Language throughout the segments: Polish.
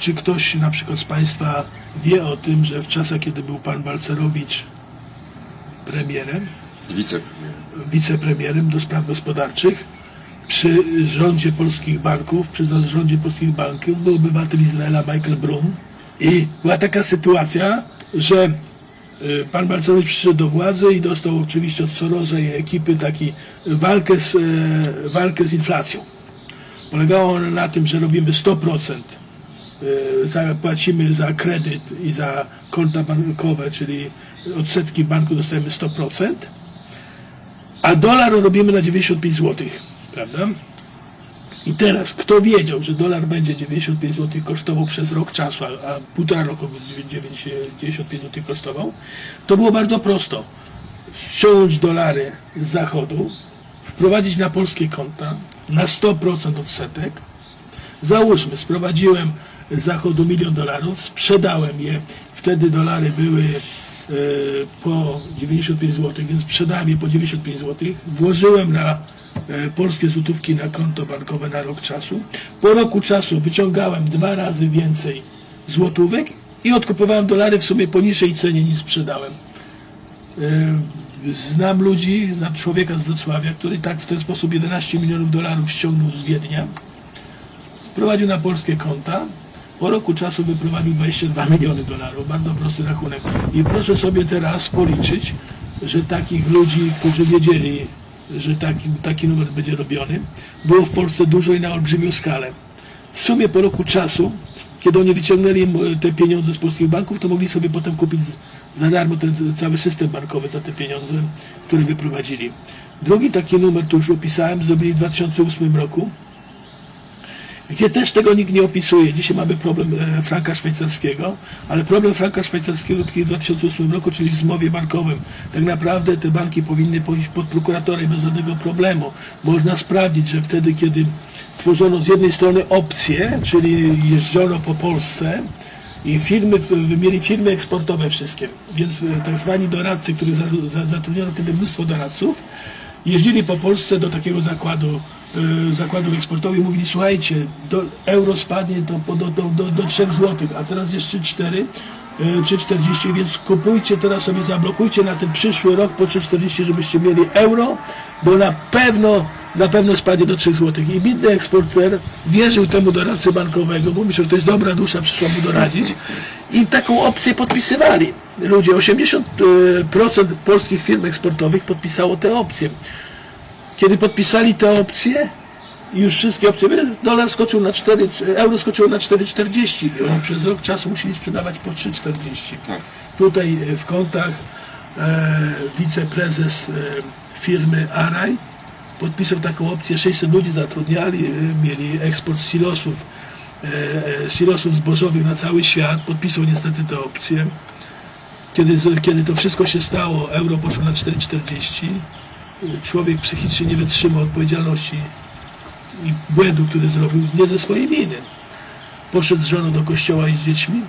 czy ktoś na przykład z Państwa wie o tym, że w czasach, kiedy był Pan Balcerowicz premierem, Wicepremier. wicepremierem do spraw gospodarczych, przy rządzie polskich banków, przy zarządzie polskich banków był obywatel Izraela Michael Brum i była taka sytuacja, że y, pan Balcerowicz przyszedł do władzy i dostał oczywiście od Sorosa i ekipy taki walkę z, e, walkę z inflacją. Polegało ona na tym, że robimy 100%, y, za, płacimy za kredyt i za konta bankowe, czyli odsetki banku dostajemy 100%, a dolar robimy na 95 zł, prawda? I teraz, kto wiedział, że dolar będzie 95 zł kosztował przez rok czasu, a, a półtora roku by 95 zł kosztował, to było bardzo prosto. Ściągnąć dolary z zachodu, wprowadzić na polskie konta na 100% odsetek. Załóżmy, sprowadziłem zachodu milion dolarów, sprzedałem je, wtedy dolary były e, po 95 zł, więc sprzedałem je po 95 zł, włożyłem na e, polskie złotówki na konto bankowe na rok czasu. Po roku czasu wyciągałem dwa razy więcej złotówek i odkupowałem dolary w sumie po niższej cenie niż sprzedałem. E, Znam ludzi, znam człowieka z Wrocławia, który tak w ten sposób 11 milionów dolarów ściągnął z Wiednia, wprowadził na polskie konta, po roku czasu wyprowadził 22 miliony dolarów, bardzo prosty rachunek. I proszę sobie teraz policzyć, że takich ludzi, którzy wiedzieli, że taki, taki numer będzie robiony, było w Polsce dużo i na olbrzymią skalę. W sumie po roku czasu, kiedy oni wyciągnęli te pieniądze z polskich banków, to mogli sobie potem kupić za darmo ten cały system bankowy za te pieniądze, które wyprowadzili. Drugi taki numer, to już opisałem, zrobili w 2008 roku gdzie też tego nikt nie opisuje. Dzisiaj mamy problem e, franka szwajcarskiego, ale problem franka szwajcarskiego tkwi w 2008 roku, czyli w zmowie bankowym. Tak naprawdę te banki powinny pójść pod prokuratora i bez żadnego problemu. Można sprawdzić, że wtedy, kiedy tworzono z jednej strony opcje, czyli jeżdżono po Polsce, i firmy, mieli firmy eksportowe wszystkie, więc e, tak zwani doradcy, których za, za, zatrudniono wtedy mnóstwo doradców, jeździli po Polsce do takiego zakładu, y, zakładów eksportowych mówili, słuchajcie, do, euro spadnie do, do, do, do, do 3 zł, a teraz jest 3,4 y, czy 40, więc kupujcie teraz sobie, zablokujcie na ten przyszły rok po 3,40, żebyście mieli euro, bo na pewno na pewno spadnie do 3 zł. I biedny eksporter wierzył temu doradcy bankowego, bo myślał, że to jest dobra dusza, przyszła mu doradzić i taką opcję podpisywali. Ludzie, 80% polskich firm eksportowych podpisało te opcje. Kiedy podpisali te opcje, już wszystkie opcje, dolar skoczył na 4, euro skoczyło na 4,40 i oni przez rok czasu musieli sprzedawać po 3,40. Tak. Tutaj e, w kontach e, wiceprezes e, firmy Araj podpisał taką opcję, 600 ludzi zatrudniali, e, mieli eksport silosów, e, e, silosów zbożowych na cały świat, podpisał niestety tę opcję. Kiedy, kiedy to wszystko się stało, euro poszło na 4,40, człowiek psychicznie nie wytrzymał odpowiedzialności i błędu, który zrobił, nie ze swojej winy. Poszedł z żoną do kościoła i z dziećmi,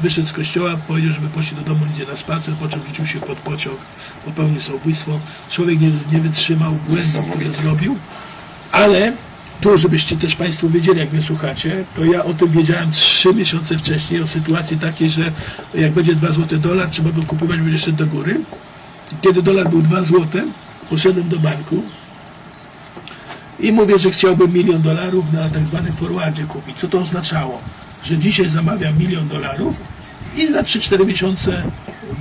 wyszedł z kościoła, powiedział, żeby poszli do domu, idzie na spacer, po czym wrzucił się pod pociąg, popełnił samobójstwo. Człowiek nie, nie wytrzymał błędu, który zrobił, ale tu, żebyście też Państwo wiedzieli, jak mnie słuchacie, to ja o tym wiedziałem trzy miesiące wcześniej, o sytuacji takiej, że jak będzie 2 zł dolar, trzeba go kupować, będzie szedł do góry. Kiedy dolar był 2 zł, poszedłem do banku i mówię, że chciałbym milion dolarów na tak zwanym forwardzie kupić. Co to oznaczało? Że dzisiaj zamawiam milion dolarów i za 3-4 miesiące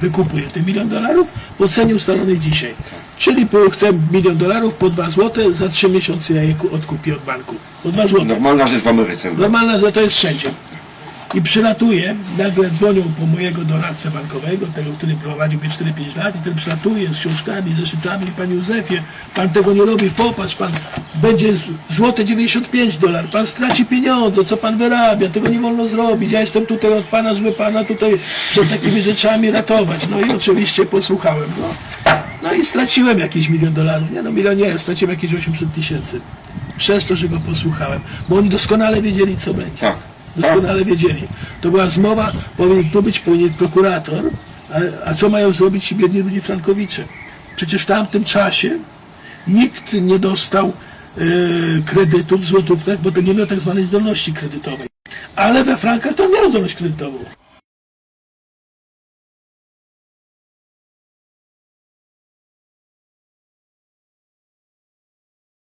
wykupuję ten milion dolarów po cenie ustalonej dzisiaj. Czyli po- chcę milion dolarów po 2 zł, za 3 miesiące ja je ku- odkupię od banku. Po 2 zł. Normalna rzecz w Ameryce. Normalne, że to jest wszędzie. I przylatuje, nagle dzwonią po mojego doradcę bankowego, tego, który prowadził mnie 4-5 lat i ten przylatuje z książkami, zeszytami, panie Józefie, pan tego nie robi, popatrz, pan będzie złote 95 dolar, pan straci pieniądze, co pan wyrabia, tego nie wolno zrobić, ja jestem tutaj od pana, żeby pana tutaj przed takimi rzeczami ratować. No i oczywiście posłuchałem, no. No i straciłem jakiś milion dolarów, nie no milion nie, straciłem jakieś 800 tysięcy. Przez to, że go posłuchałem, bo oni doskonale wiedzieli, co będzie. Doskonale wiedzieli. To była zmowa, powinien tu być powinien prokurator, a, a co mają zrobić ci biedni ludzie frankowicze? Przecież w tamtym czasie nikt nie dostał e, kredytów w złotówkach, bo to nie miał tak zwanej zdolności kredytowej. ale we frankach to miał zdolność kredytową.